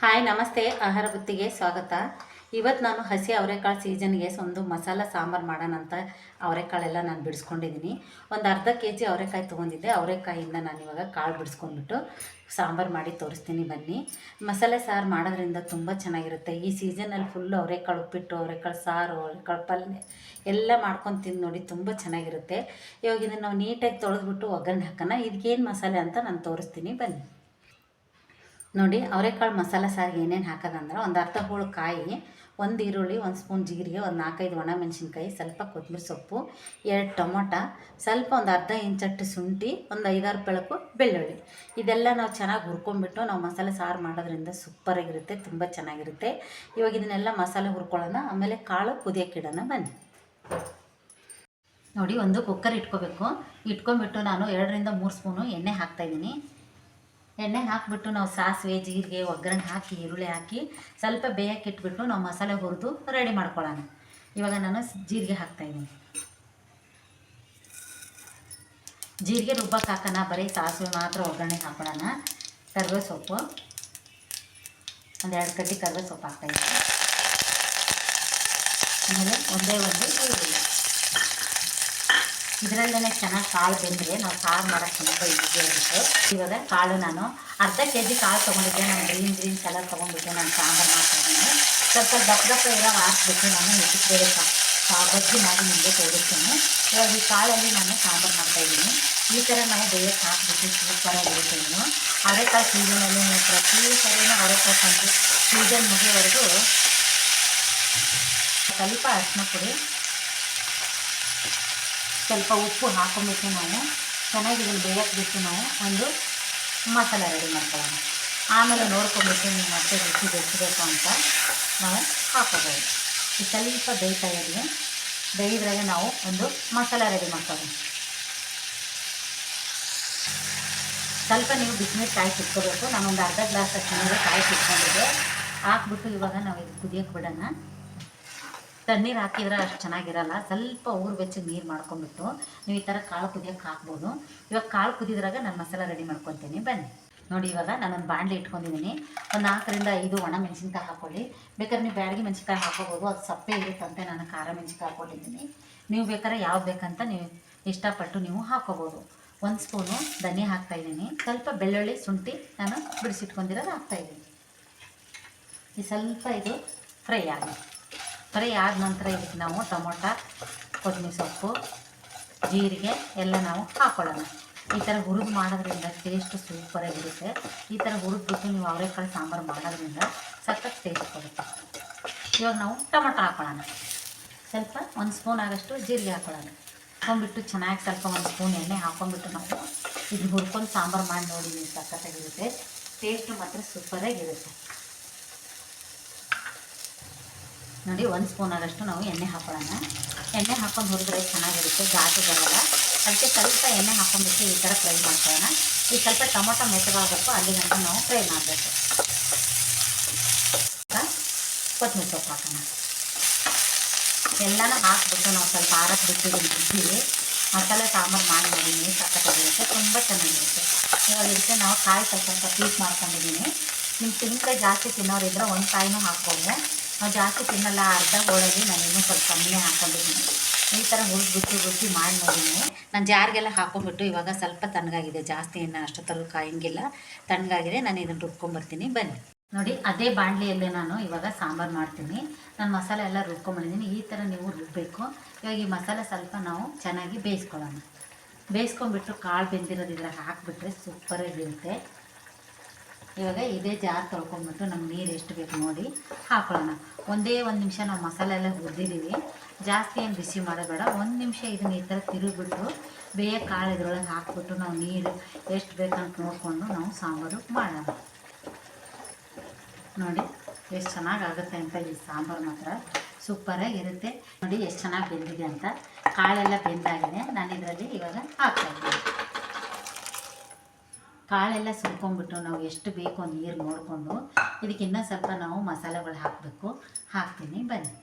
Hi, ನಮಸ್ತೆ. ಆಹಾರ ಬುತ್ತಿಗೆ ಸ್ವಾಗತ. ಇವತ್ತು ನಾನು ಹಸಿ ಅವರೆಕಾಳು ಸೀಸನ್ಗೆ ಒಂದು ಮಸಾಲ ಸಾಂಬಾರು ಮಾಡೋಣ ಅಂತ ಅವರೆಕಾಳೆಲ್ಲ ನಾನು ಬಿಡಿಸ್ಕೊಂಡಿದ್ದೀನಿ ಒಂದು ಅರ್ಧ ಕೆ ಜಿ ಅವರೆಕಾಯಿ ತೊಗೊಂಡಿದ್ದೆ. ಅವರೆಕಾಯಿಂದ ನಾನು ಇವಾಗ ಕಾಳು ಬಿಡಿಸ್ಕೊಂಡ್ಬಿಟ್ಟು ಸಾಂಬಾರು ಮಾಡಿ ತೋರಿಸ್ತೀನಿ ಬನ್ನಿ. ಮಸಾಲೆ ಸಾರು ಮಾಡೋದ್ರಿಂದ ತುಂಬ ಚೆನ್ನಾಗಿರುತ್ತೆ. ಈ ಸೀಸನಲ್ಲಿ ಫುಲ್ಲು ಅವರೆಕಾಳು ಉಪ್ಪಿಟ್ಟು, ಅವರೆಕಾಳು ಸಾರು, ಅವರೆಕಾಳು ಪಲ್ಯ ಎಲ್ಲ ಮಾಡ್ಕೊಂಡು ತಿಂದು ನೋಡಿ ತುಂಬ ಚೆನ್ನಾಗಿರುತ್ತೆ. ಇವಾಗ ಇದನ್ನು ನಾವು ನೀಟಾಗಿ ತೊಳೆದ್ಬಿಟ್ಟು ಒಗ್ಗರಣೆ ಹಾಕೋಣ. ಇದಕ್ಕೇನು ಮಸಾಲೆ ಅಂತ ನಾನು ತೋರಿಸ್ತೀನಿ. ಬನ್ನಿ. ನೋಡಿ, ಅವರೆಕಾಳು ಮಸಾಲೆ ಸಾರಿಗೆ ಏನೇನು ಹಾಕೋದಂದ್ರೆ ಒಂದು ಅರ್ಧ ಹೋಳು ಕಾಯಿ, ಒಂದು ಈರುಳ್ಳಿ, ಒಂದು ಸ್ಪೂನ್ ಜೀರಿಗೆ, ಒಂದು ನಾಲ್ಕೈದು ಒಣ ಮೆಣಸಿನ್ಕಾಯಿ ಸ್ವಲ್ಪ ಕೊತ್ತಂಬರಿ ಸೊಪ್ಪು, ಎರಡು ಟೊಮೊಟ, ಸ್ವಲ್ಪ ಒಂದು ಅರ್ಧ ಇಂಚಟ್ಟು ಶುಂಠಿ, ಒಂದು ಐದಾರು ಬೆಳಕು ಬೆಳ್ಳುಳ್ಳಿ. ಇದೆಲ್ಲ ನಾವು ಚೆನ್ನಾಗಿ ಹುರ್ಕೊಂಡ್ಬಿಟ್ಟು ನಾವು ಮಸಾಲೆ ಸಾರು ಮಾಡೋದ್ರಿಂದ ಸೂಪರಾಗಿರುತ್ತೆ ತುಂಬ ಚೆನ್ನಾಗಿರುತ್ತೆ. ಇವಾಗ ಇದನ್ನೆಲ್ಲ ಮಸಾಲೆ ಹುರ್ಕೊಳ್ಳೋಣ, ಆಮೇಲೆ ಕಾಳು ಕುದಿಯೋಕ್ಕಿಡೋಣ ಬನ್ನಿ. ನೋಡಿ, ಒಂದು ಕುಕ್ಕರ್ ಇಟ್ಕೋಬೇಕು. ಇಟ್ಕೊಂಡ್ಬಿಟ್ಟು ನಾನು ಎರಡರಿಂದ ಮೂರು ಸ್ಪೂನು ಎಣ್ಣೆ ಹಾಕ್ತಾಯಿದ್ದೀನಿ ಎಣ್ಣೆ ಹಾಕಿಬಿಟ್ಟು ನಾವು ಸಾಸಿವೆ, ಜೀರಿಗೆ, ಒಗ್ಗರಣೆ ಹಾಕಿ, ಈರುಳ್ಳಿ ಹಾಕಿ ಸ್ವಲ್ಪ ಬೇಯಕ್ಕೆ ಇಟ್ಬಿಟ್ಟು ನಾವು ಮಸಾಲೆ ಹುರಿದು ರೆಡಿ ಮಾಡ್ಕೊಳ್ಳೋಣ. ಇವಾಗ ನಾನು ಜೀರಿಗೆ ಹಾಕ್ತಾಯಿದ್ದೀನಿ ಜೀರಿಗೆ ರುಬ್ಬಕ್ಕೆ ಹಾಕೋಣ, ಬರೀ ಸಾಸಿವೆ ಮಾತ್ರ ಒಗ್ಗರಣೆ ಹಾಕೊಳ್ಳೋಣ ಕರ್ವೆ ಸೊಪ್ಪು, ಒಂದೆರಡು ಎರಡು ಕಡ್ಡಿ ಕರಿಬೇವು ಸೊಪ್ಪು ಹಾಕ್ತಾಯಿದ್ದೀನಿ ಆಮೇಲೆ ಒಂದೇ ಒಂದು ಈರುಳ್ಳಿ. ಇದರಲ್ಲೇ ಚೆನ್ನಾಗಿ ಕಾಳು ಬೆಂದರೆ ನಾವು ಸಾರು ಮಾಡೋಕ್ಕೆ ತುಂಬ ಈಸಿ ಆಗುತ್ತೆ ಇವಾಗ ಕಾಳು ನಾನು ಅರ್ಧ ಕೆ ಜಿ ಕಾಳು ತೊಗೊಂಡಿದ್ದೆ. ನಾನು ಗ್ರೀನ್ ಗ್ರೀನ್ ಕಲರ್ ತೊಗೊಂಡಿದ್ದೆ. ನಾನು ಸಾಂಬಾರು ಮಾಡ್ತಾಯಿದ್ದೀನಿ ಸ್ವಲ್ಪ ದಪ್ಪ ದಪ್ಪ ಎಲ್ಲ ಹಾಕ್ಬಿಟ್ಟು ನಾನು ಬೇರೆ ಬಜ್ಜಿ ಮಾಡಿ ನಿಮಗೆ ತೋರಿಸ್ತೀನಿ. ಇವಾಗ ಈ ಕಾಳಲ್ಲಿ ನಾನು ಸಾಂಬಾರು ಮಾಡ್ತಾಯಿದ್ದೀನಿ ಈ ಥರ ನಾವು ಬೇಯಕ್ಕೆ ಹಾಕ್ಬಿಟ್ಟು ಸೂಪರಾಗಿರುತ್ತೆ ನಾನು ಅವರೆಕಾಳು ಸೀಸನಲ್ಲಿ ನೀವು ಪ್ರತಿ ಸರಿನೂ ಅವರೆಕಾಳು ತಂದು ಸೀಸನ್ ಮುಗಿಯೋವರೆಗೂ ಸ್ವಲ್ಪ ಅರಿಶಿನ ಪುಡಿ ಸ್ವಲ್ಪ ಉಪ್ಪು ಹಾಕೊಂಡ್ಬಿಟ್ಟು ನಾವು. ಚೆನ್ನಾಗಿ ಇದನ್ನು ಬೇಯಕ್ಕೆ ಬಿಟ್ಟು ನಾವು ಒಂದು ಮಸಾಲೆ ರೆಡಿ ಮಾಡ್ಕೊಳ್ಳೋಣ. ಆಮೇಲೆ ನೋಡ್ಕೊಂಡ್ಬಿಟ್ಟು ನೀವು ಮತ್ತೆ ರುಚಿ ಬೆಚ್ಚಬೇಕು ಅಂತ ನಾವು ಹಾಕೋಬೋದು. ಈ ಸ್ವಲ್ಪ ಬೇಯ್ತಾ ಇರಲಿ ಬೇಯಿದ್ರಾಗ ನಾವು ಒಂದು ಮಸಾಲೆ ರೆಡಿ ಮಾಡ್ಕೊಳ್ಳೋಣ. ಸ್ವಲ್ಪ ನೀವು ಬಿಸಿನೀರು ಕಾಯಿ ಸಿಕ್ಕೋಬೇಕು ನಾನು ಒಂದು ಅರ್ಧ ಗ್ಲಾಸ್ ಅಷ್ಟು ಕಾಯಿ ಸಿಕ್ಕೊಂಡಿದ್ದೆ ಹಾಕ್ಬಿಟ್ಟು ಇವಾಗ ನಾವು ಇದು ಕುದಿಯೋಕೆ ಬಿಡೋಣ. ತಣ್ಣೀರು ಹಾಕಿದ್ರೆ ಅಷ್ಟು ಚೆನ್ನಾಗಿರಲ್ಲ. ಸ್ವಲ್ಪ ಊರು ಬೆಚ್ಚಗೆ ನೀರು ಮಾಡ್ಕೊಂಡ್ಬಿಟ್ಟು ನೀವು ಈ ಥರ ಕಾಳು ಕುದಿಯೋಕೆ ಹಾಕ್ಬೋದು. ಇವಾಗ ಕಾಳು ಕುದಿದ್ರಾಗ ನಾನು ಮಸಾಲ ರೆಡಿ ಮಾಡ್ಕೊತೀನಿ. ಬನ್ನಿ. ನೋಡಿ ಇವಾಗ ನಾನೊಂದು ಬಾಣಲೆ ಇಟ್ಕೊಂಡಿದ್ದೀನಿ ಒಂದು ನಾಲ್ಕರಿಂದ ಐದು ಒಣ ಮೆಣಸಿನ್ಕಾಯಿ ಹಾಕ್ಕೊಳ್ಳಿ ಬೇಕಾದ್ರೆ ನೀವು ಬ್ಯಾಡಗಿ ಮೆಣಸಿನ್ಕಾಯಿ ಹಾಕೋಬೋದು. ಅದು ಸಪ್ಪೆ ಇರುತ್ತಂತೆ ನಾನು ಖಾರ ಮೆಣಸಿನ್ಕಾಯಿ ಹಾಕ್ಕೊಂಡಿದ್ದೀನಿ ನೀವು ಬೇಕಾದ್ರೆ ಯಾವ್ದು ಬೇಕಂತ ನೀವು ಇಷ್ಟಪಟ್ಟು ನೀವು ಹಾಕೋಬೋದು. ಒಂದು ಸ್ಪೂನು ಧನಿ ಹಾಕ್ತಾಯಿದ್ದೀನಿ ಸ್ವಲ್ಪ ಬೆಳ್ಳುಳ್ಳಿ, ಶುಂಠಿ ನಾನು ಬಿಡಿಸಿಟ್ಕೊಂಡಿರೋದು ಹಾಕ್ತಾಯಿದ್ದೀನಿ ಈ ಸ್ವಲ್ಪ ಇದು ಫ್ರೈ ಆಗಲಿ ಫ್ರೈ ಆದ ನಂತರ ಇದಕ್ಕೆ ನಾವು ಟೊಮೊಟ, ಕೊತ್ತಂಬರಿ ಸೊಪ್ಪು, ಜೀರಿಗೆ ಎಲ್ಲ ನಾವು ಹಾಕೊಳ್ಳೋಣ. ಈ ಥರ ಹುರಿದು ಮಾಡೋದ್ರಿಂದ ಟೇಸ್ಟ್ ಸೂಪರಾಗಿರುತ್ತೆ ಈ ಥರ ಹುರಿದ್ಬಿಟ್ಟು ನೀವು ಅವರೆಕಾಳು ಸಾಂಬಾರು ಮಾಡೋದ್ರಿಂದ ಸಖತ್ ಟೇಸ್ಟ್ ಕೊಡುತ್ತೆ. ಇವಾಗ ನಾವು ಟೊಮೊಟೊ ಹಾಕೊಳ್ಳೋಣ. ಸ್ವಲ್ಪ ಒಂದು ಸ್ಪೂನ್ ಆಗೋಷ್ಟು ಜೀರಿಗೆ ಹಾಕೊಳ್ಳೋಣ. ಹಾಕೊಂಡ್ಬಿಟ್ಟು ಚೆನ್ನಾಗಿ ಸ್ವಲ್ಪ ಒಂದು ಸ್ಪೂನ್ ಎಣ್ಣೆ ಹಾಕೊಂಡ್ಬಿಟ್ಟು ನಾವು ಇದು ಹುರ್ಕೊಂಡು ಸಾಂಬಾರು ಮಾಡಿ ನೋಡಿ ನೀವು ಸಖತ್ತಾಗಿರುತ್ತೆ. ಟೇಸ್ಟು ಮಾತ್ರ ಸೂಪರಾಗಿರುತ್ತೆ ನೋಡಿ, ಒಂದು ಸ್ಪೂನ್ ಆದಷ್ಟು ನಾವು ಎಣ್ಣೆ ಹಾಕೊಳ್ಳೋಣ. ಎಣ್ಣೆ ಹಾಕೊಂಡು ಹುರಿದ್ರೆ ಚೆನ್ನಾಗಿರುತ್ತೆ, ಘಾಟು ಬರಲ್ಲ. ಅದಕ್ಕೆ ಸ್ವಲ್ಪ ಎಣ್ಣೆ ಹಾಕೊಂಡ್ಬಿಟ್ಟು ಈ ಥರ ಫ್ರೈ ಮಾಡ್ಕೊಳ್ಳೋಣ. ಈ ಸ್ವಲ್ಪ ಟೊಮೊಟೊ ಮೆತ್ತಗಾಗಬೇಕು, ಅಲ್ಲಿ ಗಂಟ ನಾವು ಫ್ರೈ ಮಾಡಬೇಕು. ಕೊತ್ತಂಬರಿ ಸೊಪ್ಪು ಹಾಕೋಣ. ಎಲ್ಲನೂ ಹಾಕ್ಬಿಟ್ಟು ನಾವು ಸ್ವಲ್ಪ ಆರಕ್ಕೆ ಬಿಟ್ಟಿದ್ದೀವಿ ಫ್ರಿಜ್ಜಿಗೆ ಮಸಾಲೆ, ಸಾಂಬಾರು ಮಾಡಿ ಮಾಡಿದ್ದೀನಿ ನೀವು ಸಖತ್ತಾಗಿರುತ್ತೆ ತುಂಬ ಚೆನ್ನಾಗಿರುತ್ತೆ. ಇವಾಗ ಇದಕ್ಕೆ ನಾವು ಕಾಯಿ ಸ್ವಲ್ಪ ಸ್ವಲ್ಪ ಪೀಸ್ ಮಾಡ್ಕೊಂಡಿದ್ದೀನಿ. ನಿಮ್ಮ ತಿಂತ ಜಾಸ್ತಿ ತಿನ್ನೋರಿದ್ರೆ ಒಂದು ಕಾಯಿನೂ ಹಾಕ್ಬೋದು. ನಾವು ಜಾಸ್ತಿ ತಿನ್ನಲ್ಲ, ಅರ್ಧ ಹೋಳಿಗೆ ನಾನು ಸ್ವಲ್ಪ ಕಮ್ಮಿ ಹಾಕೊಂಡಿದ್ದೀನಿ. ಈ ಥರ ಹುರಿದ್ಬಿಟ್ಟು ರುಬ್ಬಿ ಮಾಡಿ ನೋಡಿದ್ದೀನಿ ನಾನು ಜಾರಿಗೆಲ್ಲ ಹಾಕೊಂಡ್ಬಿಟ್ಟು ಇವಾಗ ಸ್ವಲ್ಪ ತಣ್ಣಗಾಗಿದೆ, ಜಾಸ್ತಿ ಏನು ಅಷ್ಟೊತ್ತಲ್ಲೂ ಕಾಯಂಗಿಲ್ಲ. ತಣ್ಣಗಾಗಿದೆ, ನಾನು ಇದನ್ನು ರುಬ್ಕೊಂಬರ್ತೀನಿ ಬನ್ನಿ. ನೋಡಿ, ಅದೇ ಬಾಣಲಿಯಲ್ಲೇ ನಾನು ಇವಾಗ ಸಾಂಬಾರು ಮಾಡ್ತೀನಿ. ನಾನು ಮಸಾಲೆ ಎಲ್ಲ ರುಬ್ಕೊಂಬಂದಿದ್ದೀನಿ ಈ ಥರ ನೀವು ರುಬ್ಬಬೇಕು ಇವಾಗ ಈ ಮಸಾಲೆ ಸ್ವಲ್ಪ ನಾವು ಚೆನ್ನಾಗಿ ಬೇಯಿಸ್ಕೊಳ್ಳೋಣ. ಬೇಯಿಸ್ಕೊಂಡ್ಬಿಟ್ಟು ಕಾಳು ಬೆಂದಿರೋದಿದ್ರೆ ಹಾಕಿಬಿಟ್ರೆ ಸೂಪರಾಗಿರುತ್ತೆ. ಇವಾಗ ಇದೇ ಜಾರ್ ತೊಳ್ಕೊಂಡ್ಬಿಟ್ಟು ನಮ್ಗೆ ನೀರು ಎಷ್ಟು ಬೇಕು ನೋಡಿ ಹಾಕೊಳ್ಳೋಣ. ಒಂದೇ ಒಂದು ನಿಮಿಷ ನಾವು ಮಸಾಲೆ ಎಲ್ಲ ಹುರಿದಿದ್ದೀವಿ ಜಾಸ್ತಿ ಏನು ಬಿಸಿ ಮಾಡೋಬೇಡ. ಒಂದು ನಿಮಿಷ ಇದನ್ನ ಈ ಥರ ತಿರುಗಿಬಿಟ್ಟು ಬೇಯ ಕಾಳು ಇದ್ರೊಳಗೆ ಹಾಕ್ಬಿಟ್ಟು ನಾವು ನೀರು ಎಷ್ಟು ಬೇಕಂತ ನೋಡಿಕೊಂಡು ನಾವು ಸಾಂಬಾರು ಮಾಡೋಣ. ನೋಡಿ ಎಷ್ಟು ಚೆನ್ನಾಗಾಗುತ್ತೆ ಅಂತ ಈ ಸಾಂಬಾರು ಮಾತ್ರ. ಸೂಪರಾಗಿರುತ್ತೆ ನೋಡಿ ಎಷ್ಟು ಚೆನ್ನಾಗಿ ಬೆಂದಿದೆ ಅಂತ. ಕಾಳೆಲ್ಲ ಬೆಂದಾಗಿದೆ. ನಾನು ಇದರಲ್ಲಿ ಇವಾಗ ಹಾಕ್ತಾಯಿದ್ದೀನಿ ಕಾಳೆಲ್ಲ ಸುರ್ಕೊಂಡ್ಬಿಟ್ಟು ನಾವು ಎಷ್ಟು ಬೇಕೋ ನೀರು ನೋಡಿಕೊಂಡು ಇದಕ್ಕೆ ಇನ್ನೂ ಸ್ವಲ್ಪ ನಾವು ಮಸಾಲೆಗಳು ಹಾಕಬೇಕು. ಹಾಕ್ತೀನಿ, ಬನ್ನಿ.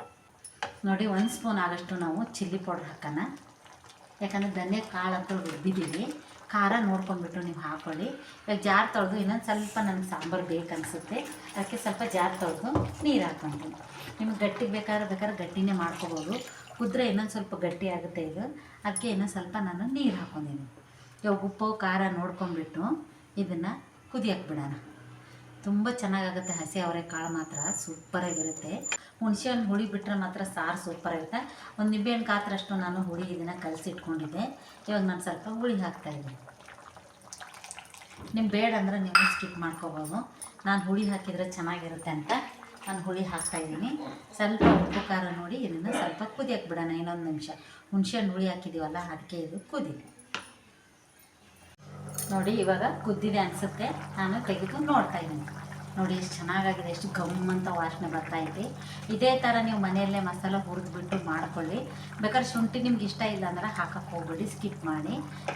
ನೋಡಿ, ಒಂದು ಸ್ಪೂನ್ ಆದಷ್ಟು ನಾವು ಚಿಲ್ಲಿ ಪೌಡ್ರ್ ಹಾಕೋಣ. ಯಾಕಂದರೆ ಧನ್ಯ ಕಾಳು ಅಂತ ರುಬ್ಬಿದ್ದೀವಿ. ಖಾರ ನೋಡ್ಕೊಂಡ್ಬಿಟ್ಟು ನೀವು ಹಾಕೊಳ್ಳಿ. ಇವಾಗ ಜಾರ್ ತೊಳೆದು ಇನ್ನೊಂದು ಸ್ವಲ್ಪ ನನಗೆ ಸಾಂಬಾರು ಬೇಕನ್ನಿಸುತ್ತೆ ಅದಕ್ಕೆ ಸ್ವಲ್ಪ ಜಾರ್ ತೊಳೆದು ನೀರು ಹಾಕ್ಕೊಂತೀನಿ ನಿಮ್ಗೆ ಗಟ್ಟಿಗೆ ಬೇಕಾದ್ರೆ ಬೇಕಾದ್ರೆ ಗಟ್ಟಿನೇ ಮಾಡ್ಕೋಬೋದು. ಕುದ್ರೆ ಇನ್ನೊಂದು ಸ್ವಲ್ಪ ಗಟ್ಟಿ ಆಗುತ್ತೆ ಇದು. ಅದಕ್ಕೆ ಇನ್ನೊಂದು ಸ್ವಲ್ಪ ನಾನು ನೀರು ಹಾಕ್ಕೊಂಡಿದ್ದೀನಿ. ಇವಾಗ ಉಪ್ಪು, ಖಾರ ನೋಡ್ಕೊಂಡ್ಬಿಟ್ಟು ಇದನ್ನು ಕುದಿಯಕ್ಕೆ ಬಿಡೋಣ. ತುಂಬ ಚೆನ್ನಾಗಾಗುತ್ತೆ ಹಸಿ ಅವರೆಕಾಳು ಮಾತ್ರ ಸೂಪರಾಗಿರುತ್ತೆ ಹುಣಸೆ ಹಣ್ಣು ಹುಳಿ ಬಿಟ್ಟರೆ ಮಾತ್ರ ಸಾರು ಸೂಪರಾಗುತ್ತೆ ಒಂದು ನಿಂಬೆಹಣ್ಣು ಕಾತ್ರಷ್ಟು ನಾನು ಹುಳಿ ಇದನ್ನು ಕಲಸಿಟ್ಕೊಂಡಿದ್ದೆ. ಇವಾಗ ನಾನು ಸ್ವಲ್ಪ ಹುಳಿ ಹಾಕ್ತಾಯಿದ್ದೀನಿ ನಿಮ್ಮ ಬೇಡ ಅಂದರೆ ನೀವು ಸ್ಕಿಪ್ ಮಾಡ್ಕೋಬೋದು. ನಾನು ಹುಳಿ ಹಾಕಿದರೆ ಚೆನ್ನಾಗಿರುತ್ತೆ ಅಂತ ನಾನು ಹುಳಿ ಹಾಕ್ತಾಯಿದ್ದೀನಿ ಸ್ವಲ್ಪ ಉಪ್ಪು ಖಾರ ನೋಡಿ ಇದನ್ನು ಸ್ವಲ್ಪ ಕುದಿಯಕ್ಕೆ ಬಿಡೋಣ ಇನ್ನೊಂದು ನಿಮಿಷ. ಹುಣಸೆ ಹಣ್ಣು ಹುಳಿ ಹಾಕಿದ್ದೀವಲ್ಲ ಅದಕ್ಕೆ ಇದು ಕುದೀಲಿ ನೋಡಿ ಇವಾಗ ಕುದ್ದಿದೆ ಅನಿಸುತ್ತೆ. ನಾನು ತೆಗೆದು ನೋಡ್ತಾ ಇದ್ದೀನಿ. ನೋಡಿ ಎಷ್ಟು ಚೆನ್ನಾಗಾಗಿದೆ, ಎಷ್ಟು ಗಮ್ ಅಂತ ವಾಸನೆ ಬರ್ತಾ ಇದೆ. ಇದೇ ಥರ ನೀವು ಮನೆಯಲ್ಲೇ ಮಸಾಲ ಹುರಿದ್ಬಿಟ್ಟು ಮಾಡ್ಕೊಳ್ಳಿ. ಬೇಕಾದ್ರೆ ಶುಂಠಿ ನಿಮ್ಗೆ ಇಷ್ಟ ಇಲ್ಲ ಅಂದ್ರೆ ಹಾಕಕ್ಕೆ ಹೋಗ್ಬೇಡಿ ಸ್ಕಿಪ್ ಮಾಡಿ.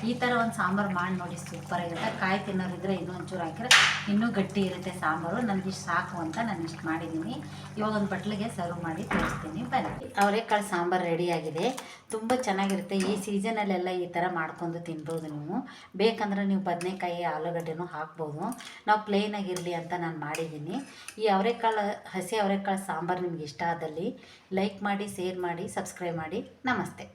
ಈ ಥರ ಒಂದು ಸಾಂಬಾರು ಮಾಡಿ ನೋಡಿ ಸೂಪರ್ ಆಗಿರುತ್ತೆ ಕಾಯಿ ತಿನ್ನೋರಿದ್ರೆ ಇನ್ನೂ ಒಂಚೂರು ಹಾಕಿದ್ರೆ ಇನ್ನೂ ಗಟ್ಟಿ ಇರುತ್ತೆ ಸಾಂಬಾರು. ನನಗೆ ಇಷ್ಟು ಸಾಕು ಅಂತ ನಾನು ಇಷ್ಟು ಮಾಡಿದ್ದೀನಿ ಇವಾಗ ಒಂದು ಬಟ್ಲಿಗೆ ಸರ್ವ್ ಮಾಡಿ ತೋರಿಸ್ತೀನಿ. ಬನ್ನಿ. ಅವರೆಕಾಳು ಸಾಂಬಾರು ರೆಡಿಯಾಗಿದೆ ತುಂಬ ಚೆನ್ನಾಗಿರುತ್ತೆ. ಈ ಸೀಸನಲ್ಲೆಲ್ಲ ಈ ಥರ ಮಾಡ್ಕೊಂಡು ತಿನ್ಬೋದು ನೀವು. ಬೇಕಂದ್ರೆ ನೀವು ಬದನೆಕಾಯಿ, ಆಲೂಗಡ್ಡೆನೂ ಹಾಕ್ಬೋದು. ನಾವು ಪ್ಲೇನಾಗಿರಲಿ ಅಂತ ನಾನು ಮಾಡಿದ್ದೀನಿ. ಈ ಅವರೆಕಾಳು, ಹಸಿ ಅವರೆಕಾಳು ಸಾಂಬಾರು ನಿಮ್ಗೆ ಇಷ್ಟ ಆದಲ್ಲಿ ಲೈಕ್ ಮಾಡಿ ಶೇರ್ ಮಾಡಿ ಸಬ್ಸ್ಕ್ರೈಬ್ ಮಾಡಿ. ನಮಸ್ತೆ.